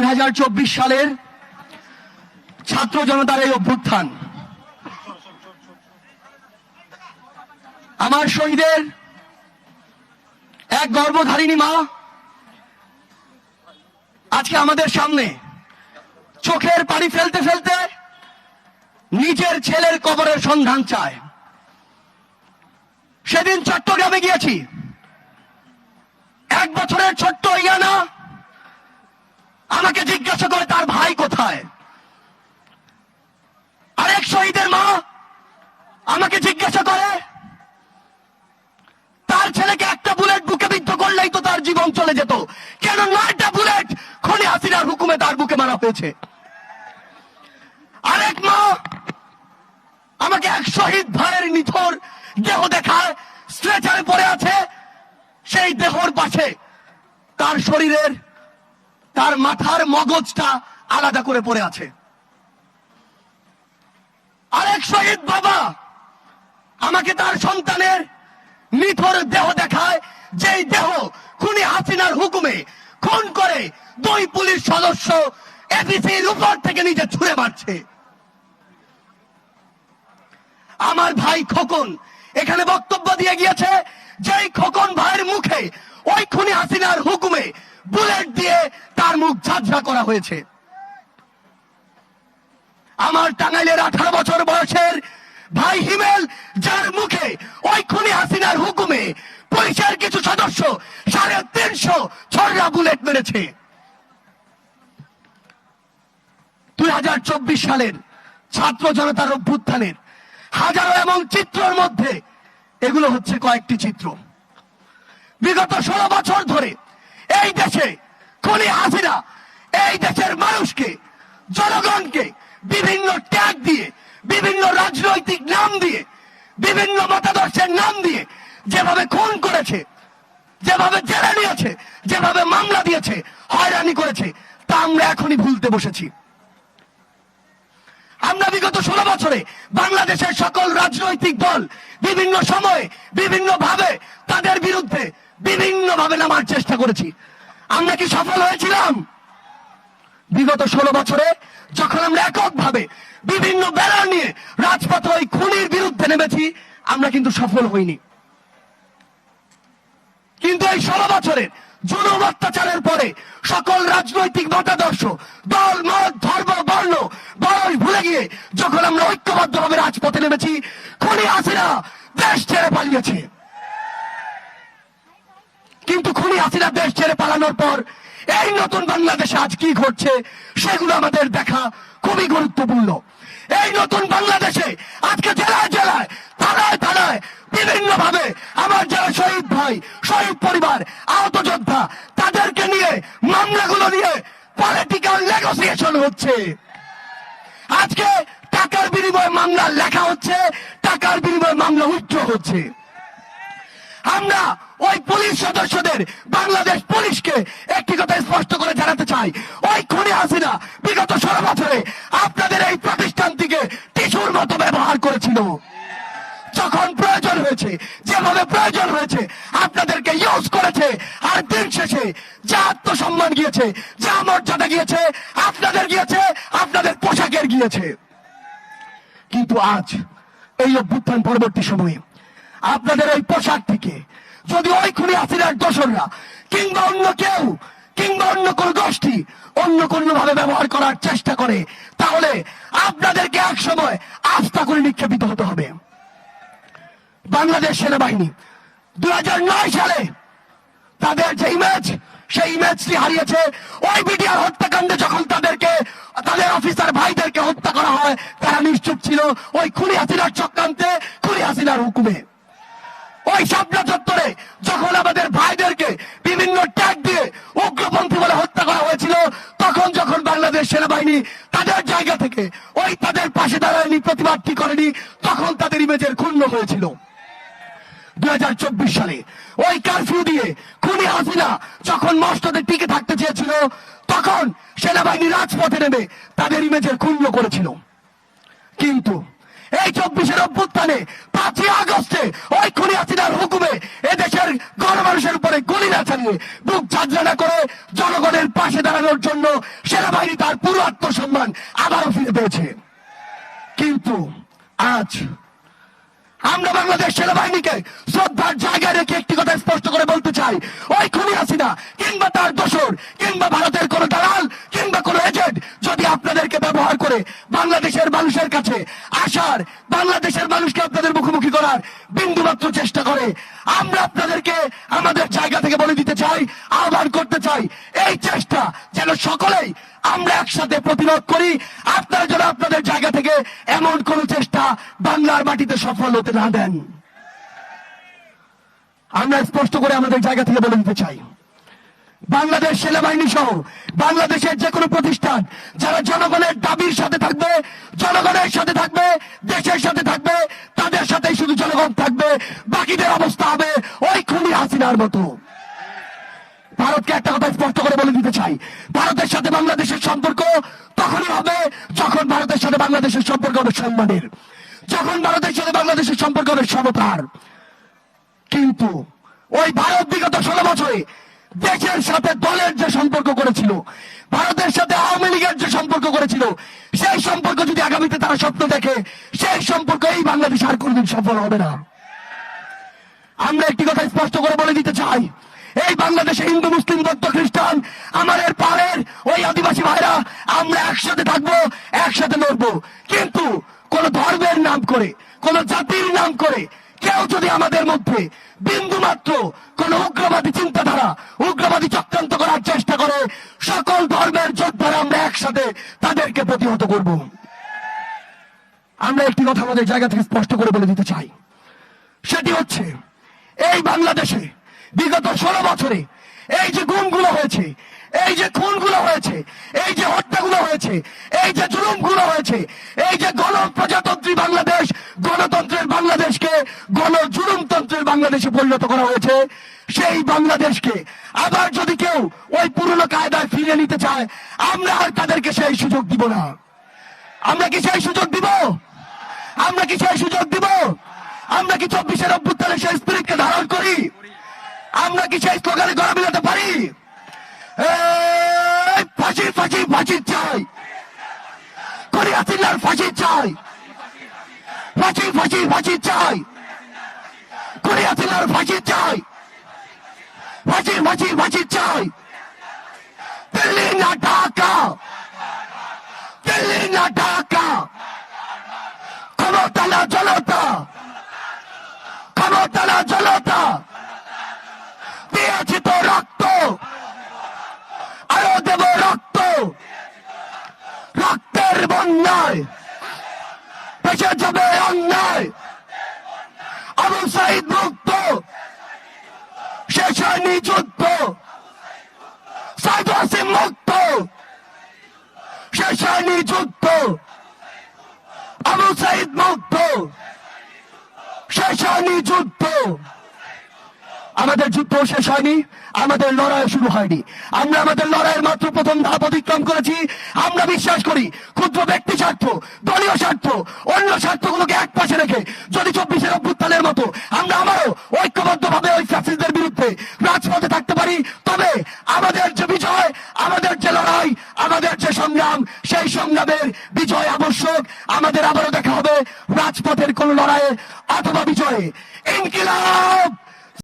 দুই হাজার চব্বিশ সালের ছাত্র জনতার এই অভ্যুত্থান। আমার শহীদের এক গর্ভধারিণী মা আজকে আমাদের সামনে চোখের পানি ফেলতে ফেলতে নিজের ছেলের কবরের সন্ধান চায়। সেদিন চট্টগ্রামে গিয়েছি। এক বছরের ছোট্ট ইয়ানা আমাকে জিজ্ঞাসা করে, তার ভাই কোথায়? আরেক শহীদের মা আমাকে জিজ্ঞাসা করে, তার ছেলেকে একটা বুলেট বুকে বিদ্ধ করলেই তো তার জীবন চলে যেত। কেন নয়টা বুলেট খনি হাসিনার হুকুমে তার বুকে মারা হয়েছে? আরেক মা আমাকে এক শহীদ ভাইয়ের নিথর দেহ দেখায়, স্ট্রেচারে পড়ে আছে, সেই দেহর পাশে তার শরীরের তার মাথার মগজটা আলাদা করে পড়ে আছে। আরেক শহীদ বাবা আমাকে তার সন্তানের নিথর দেহ দেখায়, যেই দেহ খুনি হাসিনার হুকুমে খুন করে দুই পুলিশ সদস্য এপিসির উপর থেকে নিজে ছুড়ে মারছে। আমার ভাই খোকন এখানে বক্তব্য দিয়ে গিয়েছে, যেই খোকন ভাইয়ের মুখে ওই খুনি হাসিনার হুকুমে বুলেট দিয়ে তার মুখ ঝাঁঝরা করা হয়েছে। আমার টাঙ্গাইলের আঠারো বছর বয়সের ভাই হিমেল, যার মুখে ওই খুনি হাসিনার হুকুমে পুলিশের কিছু সদস্য সাড়ে তিনশো ছড়া বুলেট মেরেছে। দুই হাজার চব্বিশ সালের ছাত্র জনতার অভ্যুত্থানের হাজারো এমন চিত্রের মধ্যে এগুলো হচ্ছে কয়েকটি চিত্র। বিগত ষোলো বছর ধরে এই দেশে খুনি হাসিনা, এই দেশের মানুষকে, জনগণকে বিভিন্ন ট্যাগ দিয়ে, বিভিন্ন রাজনৈতিক নাম দিয়ে, বিভিন্ন মতাদর্শের নাম দিয়ে যেভাবে খুন করেছে, যেভাবে জেলে নিয়েছে, যেভাবে মামলা দিয়েছে, হয়রানি করেছে, তা আমরা এখনই ভুলতে বসেছি। আমরা বিগত ষোলো বছরে বাংলাদেশের সকল রাজনৈতিক দল বিভিন্ন সময়ে বিভিন্ন ভাবে তাদের বিরুদ্ধে বিভিন্ন ভাবে নামার চেষ্টা করেছি। আমরা কি সফল হয়েছিলাম? বিগত ষোলো বছরে যখন আমরা এককভাবে বিভিন্ন ব্যানার নিয়ে রাজপথে ওই খুনির বিরুদ্ধে নেমেছি, আমরা কিন্তু সফল হইনি। কিন্তু এই ষোলো বছরের জুলুম অত্যাচারের পরে সকল রাজনৈতিক মতাদর্শ, দল, মত, ধর্ম, বর্ণ, বয়স ভুলে গিয়ে যখন আমরা ঐক্যবদ্ধভাবে রাজপথে নেমেছি, খুনি হাসিনা দেশ ছেড়ে পালিয়েছে। কিন্তু খুনি হাসিনা দেশ ছেড়ে পালানোর পর এই নতুন বাংলাদেশে আজ কি ঘটছে সেগুলো আমাদের দেখা খুবই গুরুত্বপূর্ণ। এই নতুন বাংলাদেশে আজকে জেলায় জেলায়, থানায় থানায় বিভিন্ন ভাবে আমার যারা শহীদ ভাই, শহীদ পরিবার, আহত যোদ্ধা, তাদেরকে নিয়ে মামলাগুলো নিয়ে পলিটিক্যাল নেগোসিয়েশন হচ্ছে। আজকে টাকার বিনিময়ে মামলা লেখা হচ্ছে, টাকার বিনিময়ে মামলা উচ্চ হচ্ছে। আমরা ওই পুলিশ সদস্যদের বাংলাদেশ পুলিশকে একটি কথা স্পষ্ট করে জানাতে চাই। ওই খুনি হাসিনা বিগত ষোলো বছরে আপনাদের এই প্রতিষ্ঠানটিকে টিসুর মতো ব্যবহার করেছিল। যখন প্রয়োজন হয়েছে, যেভাবে প্রয়োজন হয়েছে, আপনাদেরকে ইউজ করেছে, আর দিন শেষে যা আত্মসম্মান গিয়েছে, যা মর্যাদা গিয়েছে, আপনাদের গিয়েছে, আপনাদের পোশাকের গিয়েছে। কিন্তু আজ, এই অভ্যুত্থান পরবর্তী সময়ে, আপনাদের এই পোশাক থেকে যদি ওই খুনি হাসিনার দোসররা কিংবা অন্য কেউ, কিংবা অন্য কোন গোষ্ঠী, অন্য কোন ভাবে ব্যবহার করার চেষ্টা করে, তাহলে আপনাদেরকে এক সময় আস্থা করে নিক্ষেপিত হতে হবে। বাংলাদেশ সেনাবাহিনী, দুই সালে তাদের যে ইমেজ সেই ইমেজটি হারিয়েছে ওই বিডিআর হত্যাকাণ্ডে যখন তাদেরকে, তাদের অফিসার ভাইদেরকে হত্যা করা হয়, তারা নিশ্চুপ ছিল ওই খুনি হাসিনার চক্রান্তে, খুনি হাসিনার হুকুমে। ওই শাপলা চত্বরে যখন আমাদের ভাইদেরকে বিভিন্ন ট্যাগ দিয়ে উগ্রপন্থী বলে হত্যা করা হয়েছিল, তখন যখন বাংলাদেশ সেনাবাহিনী তাদের জায়গা থেকে ওই তাদের পাশে দাঁড়ায়নি, প্রতিবাদটি করেনি, তখন তাদের ইমেজের ক্ষুণ্ণ হয়েছিল। সালে ওই কারফিউ দিয়ে খুনি হাসিনা যখন মস্তদের টিকে থাকতে চেয়েছিল, তখন সেনাবাহিনী রাজপথে নেমে তাদের ইমেজের ক্ষুণ্ণ করেছিল। কিন্তু এই চব্বিশের অভ্যুত্থানে পাঁচই আগস্টে ওই খুনি হাসিনার হুকুমে এদেশের গণমানুষের উপরে গুলি না চালিয়ে বুক চাঁদা করে জনগণের পাশে দাঁড়ানোর জন্য সেনাবাহিনী তার পুরো আত্মসম্মান আবারও ফিরে পেয়েছে। কিন্তু আজ আমরা বাংলাদেশ সেনাবাহিনীকে শ্রদ্ধার জায়গায় রেখে একটি কথা স্পষ্ট করে বলতে চাই। ওই খুনি হাসিনা কিংবা তার দোসর কিংবা ভারতের কোন দালাল, কিংবা কোন এজেন্ট যদি আপনাদেরকে ব্যবহার করে বাংলাদেশের মানুষের কাছে আসার বাংলাদেশের মানুষকে আপনাদের মুখোমুখি করার বিন্দু মাত্র চেষ্টা করে। আমরা আপনাদেরকে আমাদের জায়গা থেকে বলে দিতে চাই, আহ্বান করতে চাই, এই চেষ্টা যেন সকলেই আমরা একসাথে প্রতিরোধ করি। আপনারা যেন আপনাদের জায়গা থেকে এমন কোন চেষ্টা বাংলার মাটিতে সফল হতে না দেন। আমরা স্পষ্ট করে আমাদের জায়গা থেকে বলে দিতে চাই। বাংলাদেশ সেনাবাহিনী সহ বাংলাদেশের যে কোনো প্রতিষ্ঠান, যারা জনগণের দাবির সাথে থাকবে, জনগণের সাথে থাকবে, দেশের সাথে থাকবে, তাদের সাথেই শুধু জনগণ থাকবে, বাকিদের অবস্থা হবে ওই খুনি হাসিনার মতো। ভারতকে একটা কথা স্পষ্ট করে বলে দিতে চাই। ভারতের সাথে বাংলাদেশের সম্পর্ক তখনই হবে যখন ভারতের সাথে বাংলাদেশের সম্পর্ক হবে সম্মানের যখন ভারতের সাথে বাংলাদেশের সম্পর্ক হবে সমতার। কিন্তু ওই ভারত বিগত ষোলো বছরে দেশের সাথে দলের যে সম্পর্ক করেছিল, ভারতের সাথে আওয়ামী লীগের যে সম্পর্ক করেছিল, সেই সম্পর্ক যদি আগামীতে তারা স্বপ্ন দেখে, সেই সম্পর্ক এই বাংলাদেশ আর কোনদিন সফল হবে না। আমরা একটি কথা স্পষ্ট করে বলে দিতে চাই, এই বাংলাদেশে হিন্দু, মুসলিম, বৌদ্ধ, খ্রিস্টান, আমাদের পাড়ের ওই আদিবাসী ভাইরা, আমরা একসাথে থাকব, একসাথে লড়বো। কিন্তু কোন ধর্মের নাম করে, কোন জাতির নাম করে কেউ যদি আমাদের মধ্যে বিন্দু মাত্র কোন উগ্রবাদী চিন্তাধারা, উগ্রবাদী চক্রান্ত করার চেষ্টা করে, সকল ধর্মের যোদ্ধারা আমরা একসাথে তাদেরকে প্রতিহত করব। আমরা একটি কথা আমাদের জায়গা থেকে স্পষ্ট করে বলে দিতে চাই। সেটি হচ্ছে, এই বাংলাদেশে বিগত ষোলো বছরে এই যে গুণগুলো হয়েছে এই যে খুনগুলো হয়েছে, এই যে হত্যাগুলো হয়েছে, এই যে জুলুমগুলো হয়েছে, এই যে গণ প্রজাতন্ত্রী বাংলাদেশ, গণতন্ত্রের বাংলাদেশকে গণ জুলুমতন্ত্রের বাংলাদেশে পরিণত করা হয়েছে, সেই বাংলাদেশকে আবার যদি কেউ ওই পুরনো কায়দায় ফিরে নিতে চায়, আমরা আর তাদেরকে সেই সুযোগ দিব না। আমরা কি সেই সুযোগ দিব? আমরা কি সেই সুযোগ দিব? আমরা কি চব্বিশের অভ্যুত্থানে সেই স্পিরিটকে ধারণ করি? আমরা কি সেই স্লোগানে গড়া মিলাতে পারি? ফাঁসি ফাঁসি ফাঁসি চাই। করিয়াছিলার ফাঁসি চাই। ফাঁসি ফাঁসি ফাঁসি চাই। করিয়াছিলার ফাঁসি চাই। ফাঁসি ফাঁসি ফাঁসি চাই। দিল্লি না ঢাকা। দিল্লি না ঢাকা। ক্ষমতা না জনতা। ক্ষমতা না জনতা। দিয়েছি তো রক্ত আরও দেব রক্ত বন্যায় পেছে যাবে অন্যায় আবু সাইদ মুক্ত শেষ হয়নি যুদ্ধ সাইদ ওয়াসিম মুক্ত শেষ হয়নি যুদ্ধ আবু সাইদ মুক্ত শেষ হয়নি যুদ্ধ আমাদের যুদ্ধ শেষ হয়নি, আমাদের লড়াই শুরু হয়নি। আমরা আমাদের লড়াইয়ের মাত্র প্রথম ধাপ অতিক্রম করেছি। আমরা বিশ্বাস করি, ক্ষুদ্র ব্যক্তি স্বার্থ, দলীয় স্বার্থ, অন্য স্বার্থগুলোকে এক পাশে রেখে যদি চব্বিশের অভ্যুত্থানের মতো